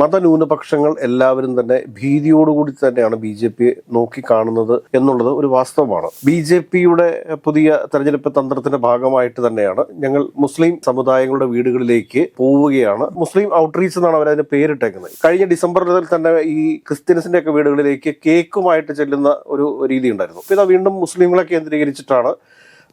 മതന്യൂനപക്ഷങ്ങൾ എല്ലാവരും തന്നെ ഭീതിയോടുകൂടി തന്നെയാണ് ബി ജെ പി നോക്കിക്കാണുന്നത് എന്നുള്ളത് ഒരു വാസ്തവമാണ്. ബി ജെ പിയുടെ പുതിയ തെരഞ്ഞെടുപ്പ് തന്ത്രത്തിന്റെ ഭാഗമായിട്ട് തന്നെയാണ് ഞങ്ങൾ മുസ്ലിം സമുദായങ്ങളുടെ വീടുകളിലേക്ക് പോവുകയാണ്. മുസ്ലിം ഔട്ട്റീച്ച് എന്നാണ് അവരതിന് പേരിട്ടേക്കുന്നത്. കഴിഞ്ഞ ഡിസംബറിൽ തന്നെ ഈ ക്രിസ്ത്യൻസിന്റെ ഒക്കെ വീടുകളിലേക്ക് കേക്കുമായിട്ട് ചെല്ലുന്ന ഒരു രീതി ഉണ്ടായിരുന്നു ഇതാ വീണ്ടും മുസ്ലിങ്ങളെ കേന്ദ്രീകരിച്ചിട്ടാണ്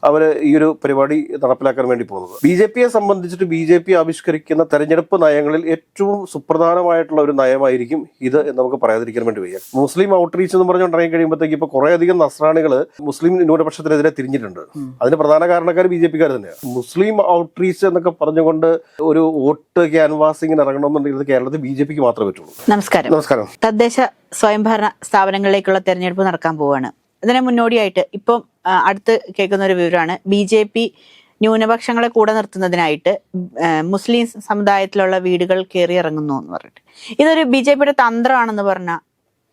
അവർ ഈ ഒരു പരിപാടി നടപ്പിലാക്കാൻ വേണ്ടി പോകുന്നത്. ബി ജെ പിയെ സംബന്ധിച്ചിട്ട് ബി ജെ പി ആവിഷ്കരിക്കുന്ന തെരഞ്ഞെടുപ്പ് നയങ്ങളിൽ ഏറ്റവും സുപ്രധാനമായിട്ടുള്ള ഒരു നയമായിരിക്കും ഇത് എന്ന് നമുക്ക് പറയാതിരിക്കാൻ വേണ്ടി വയ്യ. മുസ്ലിം ഔട്ട്റീച്ച് എന്ന് പറഞ്ഞുകൊണ്ടിറങ്ങി കഴിയുമ്പോഴത്തേക്ക് ഇപ്പൊ കുറെ അധികം നസ്രാണികൾ മുസ്ലിം ന്യൂനപക്ഷത്തിനെതിരെ തിരിഞ്ഞിട്ടുണ്ട്. അതിന് പ്രധാന കാരണക്കാർ ബി ജെ പിക്കാർ തന്നെയാണ് മുസ്ലിം ഔട്ട്റീച്ച് എന്നൊക്കെ പറഞ്ഞുകൊണ്ട് ഒരു വോട്ട് ക്യാൻവാസിങ്ങിന് ഇറങ്ങണമെന്നുണ്ടെങ്കിൽ കേരളത്തിൽ ബി ജെ പിക്ക് മാത്രമേ പറ്റുള്ളൂ. നമസ്കാരം. നമസ്കാരം. തദ്ദേശ സ്വയംഭരണ സ്ഥാപനങ്ങളിലേക്കുള്ള തെരഞ്ഞെടുപ്പ് നടക്കാൻ പോവാണ്. ഇതിന് മുന്നോടിയായിട്ട് ഇപ്പം അടുത്ത് കേൾക്കുന്ന ഒരു വിവരമാണ്. ബി ജെ പി ന്യൂനപക്ഷങ്ങളെ കൂടെ നിർത്തുന്നതിനായിട്ട് മുസ്ലിം സമുദായത്തിലുള്ള വീടുകൾ കയറി ഇറങ്ങുന്നു എന്ന് പറഞ്ഞിട്ട്. ഇതൊരു ബി ജെ പിയുടെ തന്ത്രമാണെന്ന് പറഞ്ഞാൽ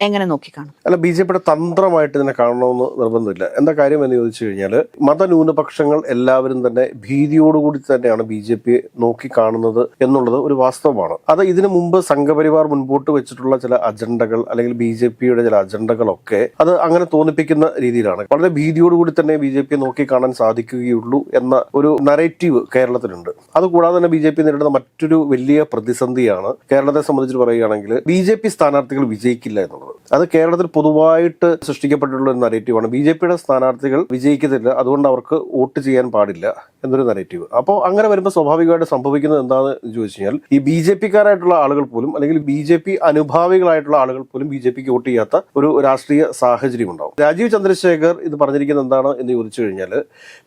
എങ്ങനെ നോക്കിക്കാണും അല്ല ബി ജെ പിയുടെ തന്ത്രമായിട്ട് ഇതിനെ കാണണമെന്ന് നിർബന്ധമില്ല. എന്താ കാര്യം എന്ന് ചോദിച്ചു കഴിഞ്ഞാൽ മതന്യൂനപക്ഷങ്ങൾ എല്ലാവരും തന്നെ ഭീതിയോടുകൂടി തന്നെയാണ് ബി ജെ നോക്കി കാണുന്നത് എന്നുള്ളത് ഒരു വാസ്തവമാണ്. അത് ഇതിനു മുമ്പ് സംഘപരിവാർ മുൻപോട്ട് വെച്ചിട്ടുള്ള ചില അജണ്ടകൾ അല്ലെങ്കിൽ ബി ജെ പിയുടെ ചില അജണ്ടകളൊക്കെ അത് അങ്ങനെ തോന്നിപ്പിക്കുന്ന രീതിയിലാണ്. വളരെ ഭീതിയോടുകൂടി തന്നെ ബി ജെ പി നോക്കി കാണാൻ സാധിക്കുകയുള്ളൂ എന്ന ഒരു നറേറ്റീവ് കേരളത്തിലുണ്ട്. അതുകൂടാതെ തന്നെ ബി ജെ പി നേരിടുന്ന മറ്റൊരു വലിയ പ്രതിസന്ധിയാണ് കേരളത്തെ സംബന്ധിച്ച് പറയുകയാണെങ്കിൽ ബി ജെ പി സ്ഥാനാർത്ഥികൾ വിജയിക്കില്ല എന്നുള്ളത്. അത് കേരളത്തിൽ പൊതുവായിട്ട് സൃഷ്ടിക്കപ്പെട്ടിട്ടുള്ള ഒരു നരേറ്റീവാണ് ബി ജെ പിയുടെ സ്ഥാനാർത്ഥികൾ വിജയിക്കത്തില്ല. അതുകൊണ്ട് അവർക്ക് വോട്ട് ചെയ്യാൻ പാടില്ല എന്നൊരു നരേറ്റീവ് അപ്പോൾ അങ്ങനെ വരുമ്പോൾ സ്വാഭാവികമായിട്ട് സംഭവിക്കുന്നത് എന്താണെന്ന് ചോദിച്ചു കഴിഞ്ഞാൽ ഈ ബി ജെ പിക്കാരായിട്ടുള്ള ആളുകൾ പോലും അല്ലെങ്കിൽ ബി ജെ പി അനുഭാവികളായിട്ടുള്ള ആളുകൾ പോലും ബി ജെ പിക്ക് വോട്ട് ചെയ്യാത്ത ഒരു രാഷ്ട്രീയ സാഹചര്യം ഉണ്ടാവും. രാജീവ് ചന്ദ്രശേഖർ ഇത് പറഞ്ഞിരിക്കുന്നത് എന്താണ് എന്ന് ചോദിച്ചു കഴിഞ്ഞാൽ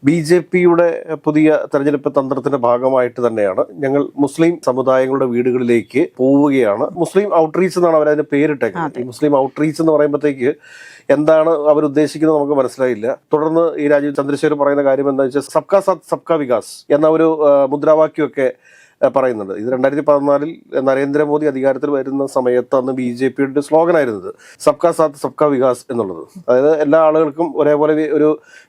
ബി ജെ പിയുടെ പുതിയ തെരഞ്ഞെടുപ്പ് തന്ത്രത്തിന്റെ ഭാഗമായിട്ട് തന്നെയാണ് ഞങ്ങൾ മുസ്ലിം സമുദായങ്ങളുടെ വീടുകളിലേക്ക് പോവുകയാണ്. മുസ്ലിം ഔട്ട്റീച്ച് എന്നാണ് അവരതിന് പേരിട്ടേക്കുന്നത്. മുസ്ലിം ഔട്ട്റീച്ച് എന്ന് പറയുമ്പോഴത്തേക്ക് എന്താണ് അവർ ഉദ്ദേശിക്കുന്നത് നമുക്ക് മനസ്സിലായില്ല. തുടർന്ന് ഈ രാജീവ് ചന്ദ്രശേഖർ പറയുന്ന കാര്യം എന്താ വെച്ചാൽ സബ്കാ സാത്ത് സബ്കാ വികാസ് എന്ന ഒരു മുദ്രാവാക്യമൊക്കെ പറയുന്നുണ്ട്. ഇത് രണ്ടായിരത്തി പതിനാലിൽ നരേന്ദ്രമോദി അധികാരത്തിൽ വരുന്ന സമയത്ത് അന്ന് ബി ജെ പിയുടെ സ്ലോഗൻ ആയിരുന്നത് സബ്കാ സാത്ത് സബ്കാ വികാസ് എന്നുള്ളത്. അതായത് എല്ലാ ആളുകൾക്കും ഒരേപോലെ ഒരു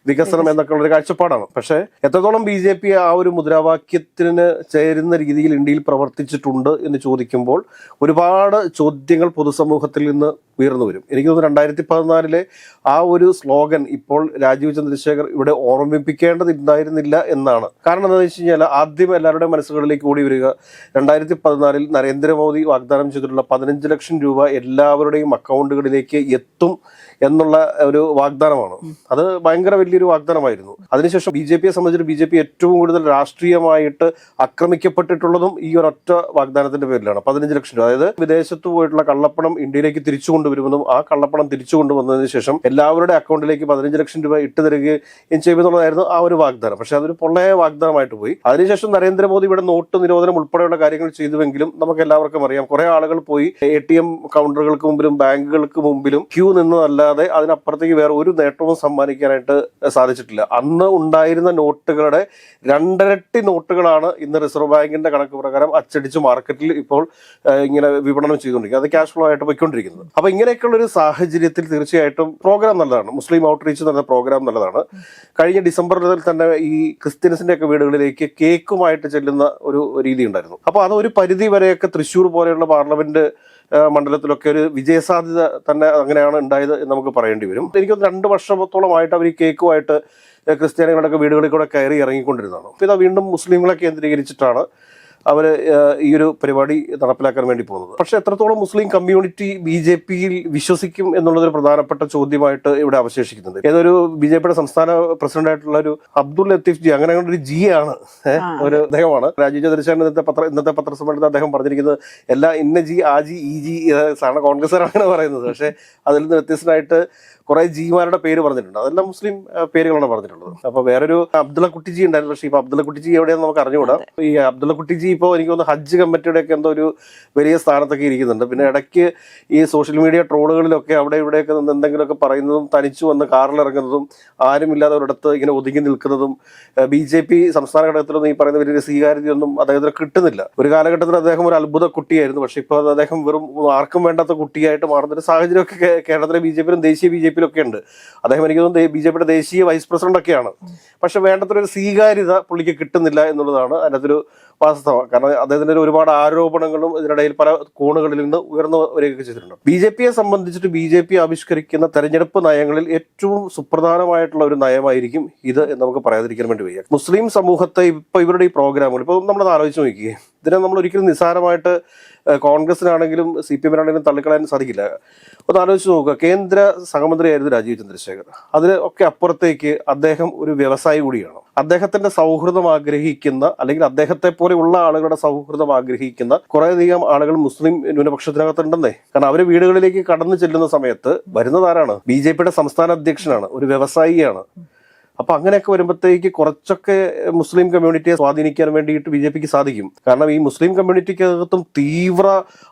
വികസനം എന്നൊക്കെ ഉള്ളൊരു കാഴ്ചപ്പാടാണ്. പക്ഷേ എത്രത്തോളം ബി ജെ പി ആ ഒരു മുദ്രാവാക്യത്തിന് ചേരുന്ന രീതിയിൽ ഇന്ത്യയിൽ പ്രവർത്തിച്ചിട്ടുണ്ട് എന്ന് ചോദിക്കുമ്പോൾ ഒരുപാട് ചോദ്യങ്ങൾ പൊതുസമൂഹത്തിൽ നിന്ന് ഉയർന്നു വരും. എനിക്ക് തോന്നുന്നു രണ്ടായിരത്തി പതിനാലിലെ ആ ഒരു സ്ലോഗൻ ഇപ്പോൾ രാജീവ് ചന്ദ്രശേഖർ ഇവിടെ ഓർമ്മിപ്പിക്കേണ്ടതുണ്ടായിരുന്നില്ല എന്നാണ്. കാരണം എന്താണെന്ന് വെച്ച് കഴിഞ്ഞാൽ ആദ്യം എല്ലാവരുടെയും മനസ്സുകളിലേക്ക് ഓടി വരിക. രണ്ടായിരത്തി പതിനാലിൽ നരേന്ദ്രമോദി വാഗ്ദാനം ചെയ്തിട്ടുള്ള പതിനഞ്ച് ലക്ഷം രൂപ എല്ലാവരുടെയും അക്കൗണ്ടുകളിലേക്ക് എത്തും എന്നുള്ള ഒരു വാഗ്ദാനമാണ്. അത് ഭയങ്കര വലിയൊരു വാഗ്ദാനമായിരുന്നു. അതിനുശേഷം ബി ജെ പിയെ സംബന്ധിച്ചിട്ട് ബി ജെ പി ഏറ്റവും കൂടുതൽ രാഷ്ട്രീയമായിട്ട് ആക്രമിക്കപ്പെട്ടിട്ടുള്ളതും ഈ ഒരൊറ്റ വാഗ്ദാനത്തിന്റെ പേരിലാണ്. പതിനഞ്ച് ലക്ഷം രൂപ. അതായത് വിദേശത്ത് പോയിട്ടുള്ള കള്ളപ്പണം ഇന്ത്യയിലേക്ക് തിരിച്ചു കൊണ്ടുവരുമെന്നും ആ കള്ളപ്പണം തിരിച്ചു കൊണ്ടുവന്നതിന് ശേഷം എല്ലാവരുടെ അക്കൗണ്ടിലേക്ക് പതിനഞ്ച് ലക്ഷം രൂപ ഇട്ട് തരികയും ചെയ്യുമെന്നുള്ളതായിരുന്നു ആ ഒരു വാഗ്ദാനം. പക്ഷെ അതൊരു പൊള്ളയ വാഗ്ദാനമായിട്ട് പോയി. അതിനുശേഷം നരേന്ദ്രമോദി ഇവിടെ നോട്ട് നിരോധനം ഉൾപ്പെടെയുള്ള കാര്യങ്ങൾ ചെയ്തുവെങ്കിലും നമുക്ക് എല്ലാവർക്കും അറിയാം. കുറെ ആളുകൾ പോയി എ ടി എം കൗണ്ടറുകൾക്ക് മുമ്പിലും ബാങ്കുകൾക്ക് മുമ്പിലും ക്യൂ നിന്നതല്ലാതെ അതിനപ്പുറത്തേക്ക് വേറെ ഒരു നേട്ടവും സമ്മാനിക്കാനായിട്ട് സാധിച്ചിട്ടില്ല. അന്ന് ഉണ്ടായിരുന്ന നോട്ടുകളുടെ രണ്ടരട്ടി നോട്ടുകളാണ് ഇന്ന് റിസർവ് ബാങ്കിന്റെ കണക്ക് പ്രകാരം അച്ചടിച്ച് മാർക്കറ്റിൽ ഇപ്പോൾ ഇങ്ങനെ വിപണനം ചെയ്തുകൊണ്ടിരിക്കുന്നത്. അത് ക്യാഷ് ഫ്ലോ ആയിട്ട് പോയിക്കൊണ്ടിരിക്കുന്നത്. അപ്പൊ ഇങ്ങനെയൊക്കെയുള്ള ഒരു സാഹചര്യത്തിൽ തീർച്ചയായിട്ടും പ്രോഗ്രാം നല്ലതാണ്. മുസ്ലിം ഔട്ട്റീച്ച് എന്ന പ്രോഗ്രാം നല്ലതാണ്. കഴിഞ്ഞ ഡിസംബറിൽ തന്നെ ഈ ക്രിസ്ത്യൻസിന്റെ ഒക്കെ വീടുകളിലേക്ക് കേക്കുമായിട്ട് ചെല്ലുന്ന ഒരു രീതി ഉണ്ടായിരുന്നു അപ്പൊ അത് ഒരു പരിധി വരെയൊക്കെ തൃശ്ശൂർ പോലെയുള്ള പാർലമെന്റ് മണ്ഡലത്തിലൊക്കെ ഒരു വിജയസാധ്യത തന്നെ അങ്ങനെയാണ് ഉണ്ടായത് എന്ന് നമുക്ക് പറയേണ്ടി വരും. എനിക്ക് രണ്ട് വർഷത്തോളമായിട്ട് അവർ ഈ കേക്കുമായിട്ട് ക്രിസ്ത്യാനികളുടെ വീടുകളിൽ കൂടെ കയറി ഇറങ്ങിക്കൊണ്ടിരുന്നതാണ്. അപ്പോൾ ഇതാ വീണ്ടും മുസ്ലിങ്ങളെ കേന്ദ്രീകരിച്ചിട്ടാണ് അവർ ഈ ഒരു പരിപാടി നടപ്പിലാക്കാൻ വേണ്ടി പോകുന്നത്. പക്ഷെ എത്രത്തോളം മുസ്ലിം കമ്മ്യൂണിറ്റി ബി ജെ പിയിൽ വിശ്വസിക്കും എന്നുള്ളതൊരു പ്രധാനപ്പെട്ട ചോദ്യമായിട്ട് ഇവിടെ അവശേഷിക്കുന്നത് ഏതൊരു ബി ജെ പിയുടെ സംസ്ഥാന പ്രസിഡന്റായിട്ടുള്ള ഒരു അബ്ദുൾ ലത്തീഫ് ജി അങ്ങനെ ഒരു ജി ആണ്. ഒരു അദ്ദേഹമാണ്. രാജീവ് ചന്ദ്രശേഖരൻ ഇന്നത്തെ പത്ര ഇന്നത്തെ പത്രസമ്മേളനത്തിൽ അദ്ദേഹം പറഞ്ഞിരിക്കുന്നത് എല്ലാ ഇന്ന ജി ആ ജി ഈ ജി സാധാരണ കോൺഗ്രസ്സുകാരാണ് പറയുന്നത്. പക്ഷേ അതിൽ നിന്ന് വ്യത്യസ്തമായിട്ട് കുറെ ജിമാരുടെ പേര് പറഞ്ഞിട്ടുണ്ട്. അതെല്ലാം മുസ്ലിം പേരുകളാണ് പറഞ്ഞിട്ടുള്ളത്. അപ്പൊ വേറൊരു അബ്ദുള്ള കുട്ടിജി ഉണ്ടായിരുന്നു. പക്ഷേ ഇപ്പൊ അബ്ദുള്ള കുട്ടിജി എവിടെയാണെന്ന് നമുക്ക് അറിഞ്ഞുകൂടാ. ഈ അബ്ദുള്ള കുട്ടിജി ഇപ്പോൾ എനിക്ക് തോന്നുന്നു ഹജ്ജ് കമ്മിറ്റിയുടെ ഒക്കെ എന്തോ ഒരു വലിയ സ്ഥാനത്തൊക്കെ ഇരിക്കുന്നുണ്ട്. പിന്നെ ഇടയ്ക്ക് ഈ സോഷ്യൽ മീഡിയ ട്രോളുകളിലൊക്കെ അവിടെ ഇവിടെയൊക്കെ നിന്ന് എന്തെങ്കിലുമൊക്കെ പറയുന്നതും തനിച്ചു വന്ന് കാറിൽ ഇറങ്ങുന്നതും ആരുമില്ലാതെ ഒരിടത്ത് ഇങ്ങനെ ഒതുങ്ങി നിൽക്കുന്നതും ബി ജെ പി സംസ്ഥാന ഘടകത്തിലൊന്നും ഈ പറയുന്ന വലിയൊരു സ്വീകാര്യതയൊന്നും അദ്ദേഹത്തിന് കിട്ടുന്നില്ല. ഒരു കാലഘട്ടത്തിൽ അദ്ദേഹം ഒരു അത്ഭുത കുട്ടിയായിരുന്നു. പക്ഷെ ഇപ്പോൾ അദ്ദേഹം വെറും ആർക്കും വേണ്ടാത്ത കുട്ടിയായിട്ട് മാറുന്ന ഒരു സാഹചര്യമൊക്കെ കേരളത്തിലെ ബി ജെ പിയിലും ദേശീയ ബി ജെ പിയിലും ഒക്കെ ഉണ്ട്. അദ്ദേഹം എനിക്ക് തോന്നുന്നു ബി ജെ പിയുടെ ദേശീയ വൈസ് പ്രസിഡന്റ് ഒക്കെയാണ്. പക്ഷെ വേണ്ടത്ര ഒരു സ്വീകാര്യത പുള്ളിക്ക് കിട്ടുന്നില്ല എന്നുള്ളതാണ് അതിനകത്തൊരു വാസ്തവം. കാരണം അദ്ദേഹത്തിന്റെ ഒരുപാട് ആരോപണങ്ങളും ഇതിനിടയിൽ പല കോണുകളിൽ നിന്ന് ഉയർന്നു വരികയൊക്കെ ചെയ്തിട്ടുണ്ട്. ബി ജെ പിയെ സംബന്ധിച്ചിട്ട് ബി ജെ പി ആവിഷ്കരിക്കുന്ന തെരഞ്ഞെടുപ്പ് നയങ്ങളിൽ ഏറ്റവും സുപ്രധാനമായിട്ടുള്ള ഒരു നയമായിരിക്കും ഇത് എന്ന് നമുക്ക് പറയാതിരിക്കാൻ വേണ്ടി വയ്യ. മുസ്ലിം സമൂഹത്തെ ഇപ്പൊ ഇവരുടെ ഈ പ്രോഗ്രാമുകൾ ഇപ്പൊ നമ്മളത് ആലോചിച്ച് നോക്കിയേ. ഇതിനെ നമ്മൾ ഒരിക്കലും നിസ്സാരമായിട്ട് കോൺഗ്രസിനാണെങ്കിലും സി പി എമ്മിനാണെങ്കിലും തള്ളിക്കളയാൻ സാധിക്കില്ല. ഒന്ന് ആലോചിച്ച് നോക്കുക. കേന്ദ്ര സഹമന്ത്രിയായിരുന്നു രാജീവ് ചന്ദ്രശേഖർ അതിന് ഒക്കെ അപ്പുറത്തേക്ക് അദ്ദേഹം ഒരു വ്യവസായി കൂടിയാണ്. അദ്ദേഹത്തിന്റെ സൗഹൃദം ആഗ്രഹിക്കുന്ന അല്ലെങ്കിൽ അദ്ദേഹത്തെ പോലെയുള്ള ആളുകളുടെ സൗഹൃദം ആഗ്രഹിക്കുന്ന കുറേയധികം ആളുകൾ മുസ്ലിം ന്യൂനപക്ഷത്തിനകത്തുണ്ടെന്നേ. കാരണം അവർ വീടുകളിലേക്ക് കടന്നു ചെല്ലുന്ന സമയത്ത് വരുന്നതാരാണ്? ബി ജെ പിയുടെ സംസ്ഥാന അധ്യക്ഷനാണ്. ഒരു വ്യവസായിയാണ്. അപ്പൊ അങ്ങനെയൊക്കെ വരുമ്പോഴത്തേക്ക് കുറച്ചൊക്കെ മുസ്ലിം കമ്മ്യൂണിറ്റിയെ സ്വാധീനിക്കാൻ വേണ്ടിയിട്ട് ബി ജെ പിക്ക് സാധിക്കും. കാരണം ഈ മുസ്ലിം കമ്മ്യൂണിറ്റിക്കകത്തും തീവ്ര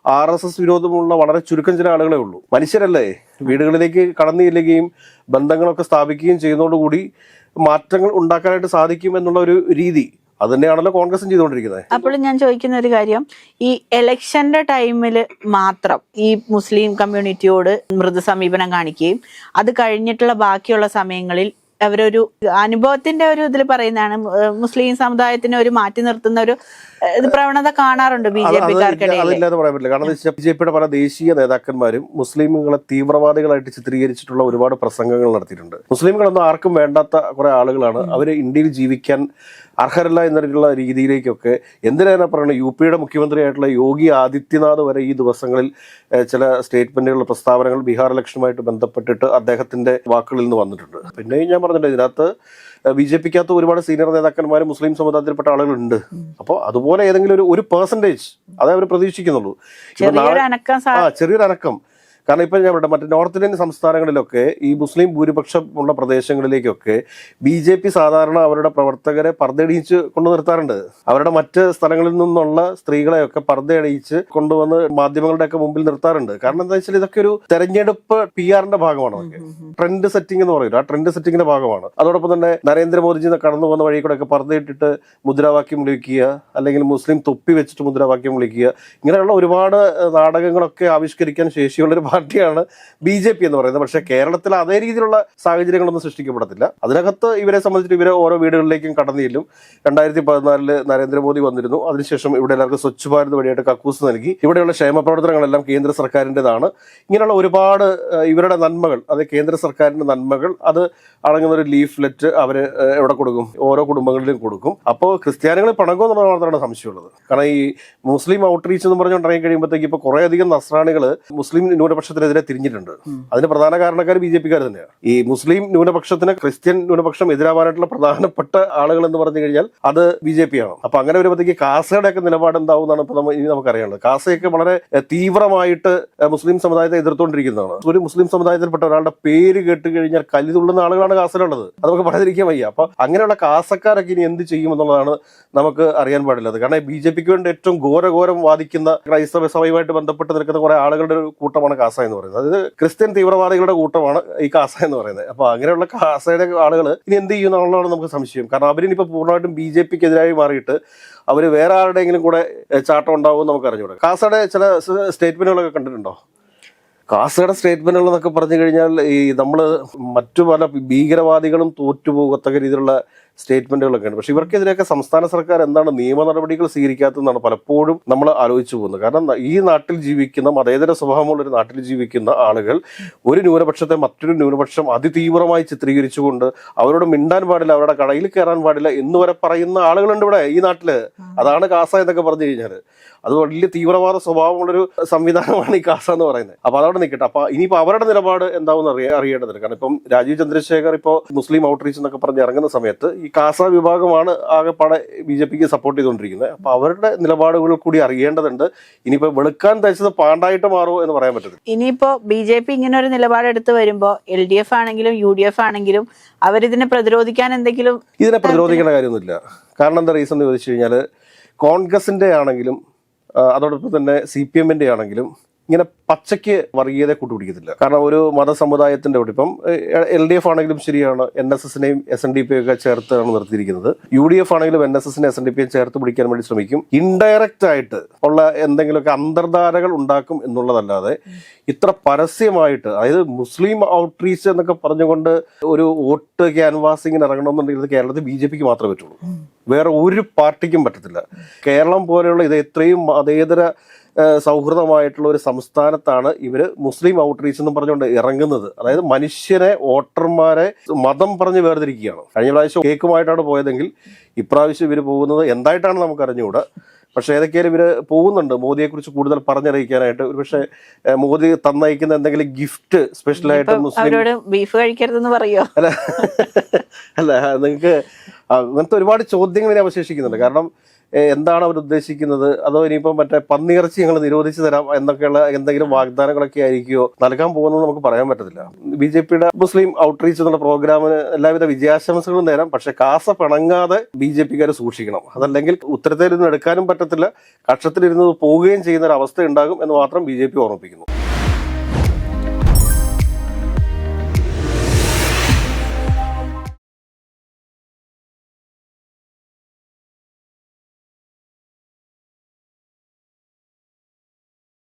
ആർ എസ് എസ് വിരോധമുള്ള വളരെ ചുരുക്കം ചില ആളുകളെ ഉള്ളൂ. മനുഷ്യരല്ലേ? വീടുകളിലേക്ക് കടന്നു ചെല്ലുകയും ബന്ധങ്ങളൊക്കെ സ്ഥാപിക്കുകയും ചെയ്യുന്നതോടുകൂടി മാറ്റങ്ങൾ ഉണ്ടാക്കാനായിട്ട് സാധിക്കും എന്നുള്ള ഒരു രീതി. അത് തന്നെയാണല്ലോ കോൺഗ്രസും ചെയ്തുകൊണ്ടിരിക്കുന്നത്. അപ്പോൾ ഞാൻ ചോദിക്കുന്ന ഒരു കാര്യം. ഈ എലക്ഷന്റെ ടൈമിൽ മാത്രം ഈ മുസ്ലിം കമ്മ്യൂണിറ്റിയോട് മൃദു സമീപനം കാണിക്കുകയും അത് കഴിഞ്ഞിട്ടുള്ള ബാക്കിയുള്ള സമയങ്ങളിൽ അവരൊരു അനുഭവത്തിന്റെ ഒരു ഇതിൽ പറയുന്നതാണ്. മുസ്ലിം സമുദായത്തിനെ ഒരു മാറ്റി നിർത്തുന്ന ഒരു പ്രവണത കാണാറുണ്ട് ബി ജെ അതില്ലാതെ പറയാൻ പറ്റില്ല. കാരണം ബി ജെ പിയുടെ പല ദേശീയ നേതാക്കന്മാരും മുസ്ലിമുകളെ തീവ്രവാദികളായിട്ട് ചിത്രീകരിച്ചിട്ടുള്ള ഒരുപാട് പ്രസംഗങ്ങൾ നടത്തിയിട്ടുണ്ട്. മുസ്ലിമുകളൊന്നും ആർക്കും വേണ്ടാത്ത കുറെ ആളുകളാണ്. അവർ ഇന്ത്യയിൽ ജീവിക്കാൻ അർഹരല്ല എന്നുള്ള രീതിയിലേക്കൊക്കെ എന്തിനാണ് പറയുന്നത് യു പിയുടെ മുഖ്യമന്ത്രിയായിട്ടുള്ള യോഗി ആദിത്യനാഥ് വരെ ഈ ദിവസങ്ങളിൽ ചില സ്റ്റേറ്റ്മെന്റുകൾ പ്രസ്താവനകൾ ബീഹാർ ഇലക്ഷനുമായിട്ട് ബന്ധപ്പെട്ടിട്ട് അദ്ദേഹത്തിന്റെ വാക്കുകളിൽ നിന്ന് വന്നിട്ടുണ്ട്. പിന്നെയും ഞാൻ പറഞ്ഞിട്ടുണ്ട് ഇതിനകത്ത് ബി ജെ പിക്കകത്ത് ഒരുപാട് സീനിയർ നേതാക്കന്മാരും മുസ്ലിം സമുദായത്തിൽപ്പെട്ട ആളുകളുണ്ട്. അപ്പോൾ അതുപോലെ ഏതെങ്കിലും ഒരു ഒരു പെർസെന്റേജ് അതേ അവർ പ്രതീക്ഷിക്കുന്നുള്ളൂ. ചെറിയൊരു അനക്കം. കാരണം ഇപ്പം ഞാൻ മറ്റേ നോർത്ത് ഇന്ത്യൻ സംസ്ഥാനങ്ങളിലൊക്കെ ഈ മുസ്ലിം ഭൂരിപക്ഷം ഉള്ള പ്രദേശങ്ങളിലേക്കൊക്കെ ബി ജെ പി സാധാരണ അവരുടെ പ്രവർത്തകരെ പർദ്ദയണിയിച്ച് കൊണ്ടു നിർത്താറുണ്ട് അവരുടെ മറ്റ് സ്ഥലങ്ങളിൽ നിന്നുള്ള സ്ത്രീകളെയൊക്കെ പർദ്ദയണിയിച്ച് കൊണ്ടുവന്ന് മാധ്യമങ്ങളുടെയൊക്കെ മുമ്പിൽ നിർത്താറുണ്ട്. കാരണം എന്താ വെച്ചാൽ ഇതൊക്കെ ഒരു തെരഞ്ഞെടുപ്പ് പി ആറിന്റെ ഭാഗമാണ് അതൊക്കെ ട്രെൻഡ് സെറ്റിംഗ് എന്ന് പറയുന്നത്. ആ ട്രെൻഡ് സെറ്റിംഗിന്റെ ഭാഗമാണ്. അതോടൊപ്പം തന്നെ നരേന്ദ്രമോദിജി കടന്നു പോകുന്ന വഴി കൂടെ ഒക്കെ പർദ്ദയിട്ടിട്ട് മുദ്രാവാക്യം വിളിക്കുക അല്ലെങ്കിൽ മുസ്ലിം തൊപ്പി വെച്ചിട്ട് മുദ്രാവാക്യം വിളിക്കുക ഇങ്ങനെയുള്ള ഒരുപാട് നാടകങ്ങളൊക്കെ ആവിഷ്കരിക്കാൻ ശേഷിയുള്ള ഒരു പാർട്ടിയാണ് ബി ജെ പി എന്ന് പറയുന്നത്. പക്ഷേ കേരളത്തിൽ അതേ രീതിയിലുള്ള സാഹചര്യങ്ങളൊന്നും സൃഷ്ടിക്കപ്പെടത്തില്ല. അതിനകത്ത് ഇവരെ സംബന്ധിച്ചിട്ട് ഇവരെ ഓരോ വീടുകളിലേക്കും കടന്നു ചെല്ലും രണ്ടായിരത്തി പതിനാലിൽ നരേന്ദ്രമോദി വന്നിരുന്നു. അതിനുശേഷം ഇവിടെ എല്ലാവർക്കും സ്വച്ഛ് ഭാരത് വഴിയായിട്ട് കക്കൂസ് നൽകി. ഇവിടെയുള്ള ക്ഷേമ പ്രവർത്തനങ്ങളെല്ലാം കേന്ദ്ര സർക്കാരിന്റെതാണ്. ഇങ്ങനെയുള്ള ഒരുപാട് ഇവരുടെ നന്മകൾ അത് കേന്ദ്ര സർക്കാരിന്റെ നന്മകൾ അത് അടങ്ങുന്ന ഒരു ലീഫ്ലെറ്റ് അവർ എവിടെ കൊടുക്കും? ഓരോ കുടുംബങ്ങളിലും കൊടുക്കും. അപ്പോൾ ക്രിസ്ത്യാനികൾ പണകോ എന്നുള്ള മാത്രമാണ് സംശയമുള്ളത്. കാരണം ഈ മുസ്ലിം ഔട്ട്റീച്ച് എന്ന് പറഞ്ഞുകൊണ്ടിറങ്ങി കഴിയുമ്പോഴത്തേക്ക് ഇപ്പോൾ കുറേ അധികം നസ്രാണികൾ മുസ്ലിം ന്യൂനപക്ഷത്തിനെതിരെ തിരിഞ്ഞിട്ടുണ്ട്. അതിന് പ്രധാന കാരണക്കാർ ബി ജെ പിക്കാർ തന്നെയാണ്. ഈ മുസ്ലിം ന്യൂനപക്ഷത്തിന് ക്രിസ്ത്യൻ ന്യൂനപക്ഷം എതിരാവാനായിട്ടുള്ള പ്രധാനപ്പെട്ട ആളുകൾ എന്ന് പറഞ്ഞു കഴിഞ്ഞാൽ അത് ബി ജെ പി ആണ് അപ്പൊ അങ്ങനെ വരുമ്പോഴത്തേക്ക് കാസയുടെ ഒക്കെ നിലപാട് എന്താവും എന്നാണ് ഇപ്പൊ ഇനി നമുക്ക് അറിയാനുള്ളത് കാസയൊക്കെ വളരെ തീവ്രമായിട്ട് മുസ്ലിം സമുദായത്തെ എതിർത്തുകൊണ്ടിരിക്കുന്നതാണ് ഒരു മുസ്ലിം സമുദായത്തിൽപ്പെട്ട ഒരാളുടെ പേര് കേട്ട് കഴിഞ്ഞാൽ കലി തുള്ളുന്ന ആളുകളാണ് കാസയിലുള്ളത്. അത് നമുക്ക് പറയാതിരിക്കാൻ വയ്യ. അപ്പൊ അങ്ങനെയുള്ള കാസക്കാരൊക്കെ ഇനി എന്ത് ചെയ്യുമെന്നുള്ളതാണ് നമുക്ക് അറിയാൻ പാടില്ലത്. കാരണം ബി ജെ പിക്ക് വേണ്ടി ഏറ്റവും ഘോരഘോരം വാദിക്കുന്ന ക്രൈസ്തവ സഭയുമായിട്ട് ബന്ധപ്പെട്ട് നിൽക്കുന്ന കുറെ ആളുകളുടെ ഒരു കൂട്ടമാണ് കാസ എന്ന് പറയുന്നത്. അതായത് ക്രിസ്ത്യൻ തീവ്രവാദികളുടെ കൂട്ടമാണ് ഈ കാസ എന്ന് പറയുന്നത്. അപ്പൊ അങ്ങനെയുള്ള കാസയുടെ ആളുകൾ ഇനി എന്ത് ചെയ്യും നമുക്ക് സംശയം. കാരണം അവരിനിപ്പോ പൂർണമായിട്ടും ബി ജെ പിക്ക് എതിരായി മാറിയിട്ട് അവർ വേറെ ആരുടെയെങ്കിലും കൂടെ ചാട്ടം ഉണ്ടാവും നമുക്ക് അറിഞ്ഞൂടെ കാസയുടെ ചില സ്റ്റേറ്റ്മെന്റുകളൊക്കെ കണ്ടിട്ടുണ്ടോ? കാസയുടെ സ്റ്റേറ്റ്മെന്റുകൾ എന്നൊക്കെ പറഞ്ഞു കഴിഞ്ഞാൽ ഈ നമ്മൾ മറ്റു പല ഭീകരവാദികളും തോറ്റുപോകത്തക്ക രീതിയിലുള്ള സ്റ്റേറ്റ്മെന്റുകളൊക്കെ ഉണ്ട് പക്ഷെ ഇവർക്കെതിരെയൊക്കെ സംസ്ഥാന സർക്കാർ എന്താണ് നിയമ നടപടികൾ സ്വീകരിക്കാത്തതെന്നാണ് പലപ്പോഴും നമ്മൾ ആലോചിച്ചു പോകുന്നത്. കാരണം ഈ നാട്ടിൽ ജീവിക്കുന്ന മതേതര സ്വഭാവമുള്ള ഒരു നാട്ടിൽ ജീവിക്കുന്ന ആളുകൾ ഒരു ന്യൂനപക്ഷത്തെ മറ്റൊരു ന്യൂനപക്ഷം അതിതീവ്രമായി ചിത്രീകരിച്ചുകൊണ്ട് അവരോട് മിണ്ടാൻ പാടില്ല അവരുടെ കടയിൽ കയറാൻ പാടില്ല എന്ന് വരെ പറയുന്ന ആളുകളുണ്ട് ഇവിടെ ഈ നാട്ടിൽ അതാണ് കാസ എന്നൊക്കെ പറഞ്ഞു കഴിഞ്ഞാൽ അത് വലിയ തീവ്രവാദ സ്വഭാവമുള്ളൊരു സംവിധാനമാണ് ഈ കാസ എന്ന് പറയുന്നത്. അപ്പൊ അതവിടെ നിൽക്കട്ടെ. അപ്പൊ ഇനിയിപ്പോ അവരുടെ നിലപാട് എന്താവും അറിയ അറിയേണ്ടതുണ്ട് കാരണം ഇപ്പം രാജീവ് ചന്ദ്രശേഖർ ഇപ്പോ മുസ്ലിം ഔട്ട്റീച്ച് എന്നൊക്കെ പറഞ്ഞ് ഇറങ്ങുന്ന സമയത്ത് ഈ കാസ വിഭാഗമാണ് ആകെപ്പാടെ ബി ജെ പിക്ക് സപ്പോർട്ട് ചെയ്തുകൊണ്ടിരിക്കുന്നത്. അപ്പൊ അവരുടെ നിലപാടുകൾ കൂടി അറിയേണ്ടതുണ്ട്. ഇനിയിപ്പോ വെളുക്കാൻ തയ്ച്ചത് പാണ്ടായിട്ട് മാറുമോ എന്ന് പറയാൻ പറ്റില്ല ഇനിയിപ്പോ ബി ജെ പി ഇങ്ങനെ ഒരു നിലപാടെടുത്ത് വരുമ്പോ എൽ ഡി എഫ് ആണെങ്കിലും യു ഡി എഫ് ആണെങ്കിലും അവരിതിനെ പ്രതിരോധിക്കാൻ എന്തെങ്കിലും ഇതിനെ പ്രതിരോധിക്കേണ്ട കാര്യമൊന്നുമില്ല. കാരണം എന്താ റീസൺ എന്ന് ചോദിച്ചു കഴിഞ്ഞാൽ കോൺഗ്രസിന്റെ ആണെങ്കിലും അതോടൊപ്പം തന്നെ സി പി എമ്മിന്റെ ആണെങ്കിലും ഇങ്ങനെ പച്ചയ്ക്ക് വർഗീയത കൂട്ടുപിടിക്കത്തില്ല. കാരണം ഒരു മതസമുദായത്തിന്റെ കൂടെ ഇപ്പം എൽ ഡി എഫ് ആണെങ്കിലും ശരിയാണ് എൻ എസ് എസിനെയും എസ് എൻ ഡി പി ഒക്കെ ചേർത്താണ് നിർത്തിയിരിക്കുന്നത്. യു ഡി എഫ് ആണെങ്കിലും എൻ എസ് എസിനെ എസ് എൻ ഡി പിയെ ചേർത്ത് പിടിക്കാൻ വേണ്ടി ശ്രമിക്കും. ഇൻഡയറക്റ്റ് ആയിട്ട് ഉള്ള എന്തെങ്കിലുമൊക്കെ അന്തർധാരകൾ ഉണ്ടാക്കും എന്നുള്ളതല്ലാതെ ഇത്ര പരസ്യമായിട്ട് അതായത് മുസ്ലിം ഔട്ട്റീച്ച് എന്നൊക്കെ പറഞ്ഞുകൊണ്ട് ഒരു വോട്ട് ക്യാൻവാസിങ്ങിന് ഇറങ്ങണമെന്നുണ്ടെങ്കിൽ കേരളത്തിൽ ബി ജെ പിക്ക് മാത്രമേ പറ്റുള്ളൂ. വേറെ ഒരു പാർട്ടിക്കും പറ്റത്തില്ല. കേരളം പോലെയുള്ള ഇത് എത്രയും മതേതര സൗഹൃദമായിട്ടുള്ള ഒരു സംസ്ഥാനത്താണ് ഇവർ മുസ്ലിം ഔട്ട്റീച്ച് എന്ന് പറഞ്ഞുകൊണ്ട് ഇറങ്ങുന്നത്. അതായത് മനുഷ്യരെ വോട്ടർമാരെ മതം പറഞ്ഞ് വേർതിരിക്കുകയാണ്. കഴിഞ്ഞ പ്രാവശ്യം കേക്കുമായിട്ടാണ് പോയതെങ്കിൽ ഇപ്രാവശ്യം ഇവർ പോകുന്നത് എന്തായിട്ടാണ് നമുക്ക് അറിഞ്ഞുകൂടാ പക്ഷേ ഏതൊക്കെയാലും ഇവർ പോകുന്നുണ്ട്. മോദിയെക്കുറിച്ച് കൂടുതൽ പറഞ്ഞറിയിക്കാനായിട്ട്. ഒരുപക്ഷെ പക്ഷേ മോദി തന്നയക്കുന്ന എന്തെങ്കിലും ഗിഫ്റ്റ് സ്പെഷ്യലായിട്ട് മുസ്ലിം ബീഫ് കഴിക്കരുതെന്ന് പറയോ? അല്ല അല്ല നിങ്ങൾക്ക് അങ്ങനത്തെ ഒരുപാട് ചോദ്യങ്ങൾ ഇനി അവശേഷിക്കുന്നുണ്ട്. കാരണം എന്താണ് അവർ ഉദ്ദേശിക്കുന്നത്? അതോ ഇനിയിപ്പോ മറ്റേ പന്നിയിറച്ചി ഞങ്ങൾ നിരോധിച്ചു തരാം എന്നൊക്കെയുള്ള എന്തെങ്കിലും വാഗ്ദാനങ്ങളൊക്കെ ആയിരിക്കുമോ നൽകാൻ പോകുന്നത് നമുക്ക് പറയാൻ പറ്റത്തില്ല. ബി ജെ പിയുടെ മുസ്ലിം ഔട്ട്റീച്ച് എന്നുള്ള പ്രോഗ്രാമിന് എല്ലാവിധ വിജയാശംസകളും നേരം. പക്ഷെ കാസ പിണങ്ങാതെ ബി ജെ പിക്കാർ സൂക്ഷിക്കണം. അതല്ലെങ്കിൽ ഉത്തരത്തിലിരുന്ന് എടുക്കാനും പറ്റത്തില്ല. കക്ഷത്തിലിരുന്ന് പോവുകയും ചെയ്യുന്ന ഒരു അവസ്ഥ ഉണ്ടാകും എന്ന് മാത്രം ബി ജെ പി ഓർമ്മിപ്പിക്കുന്നു.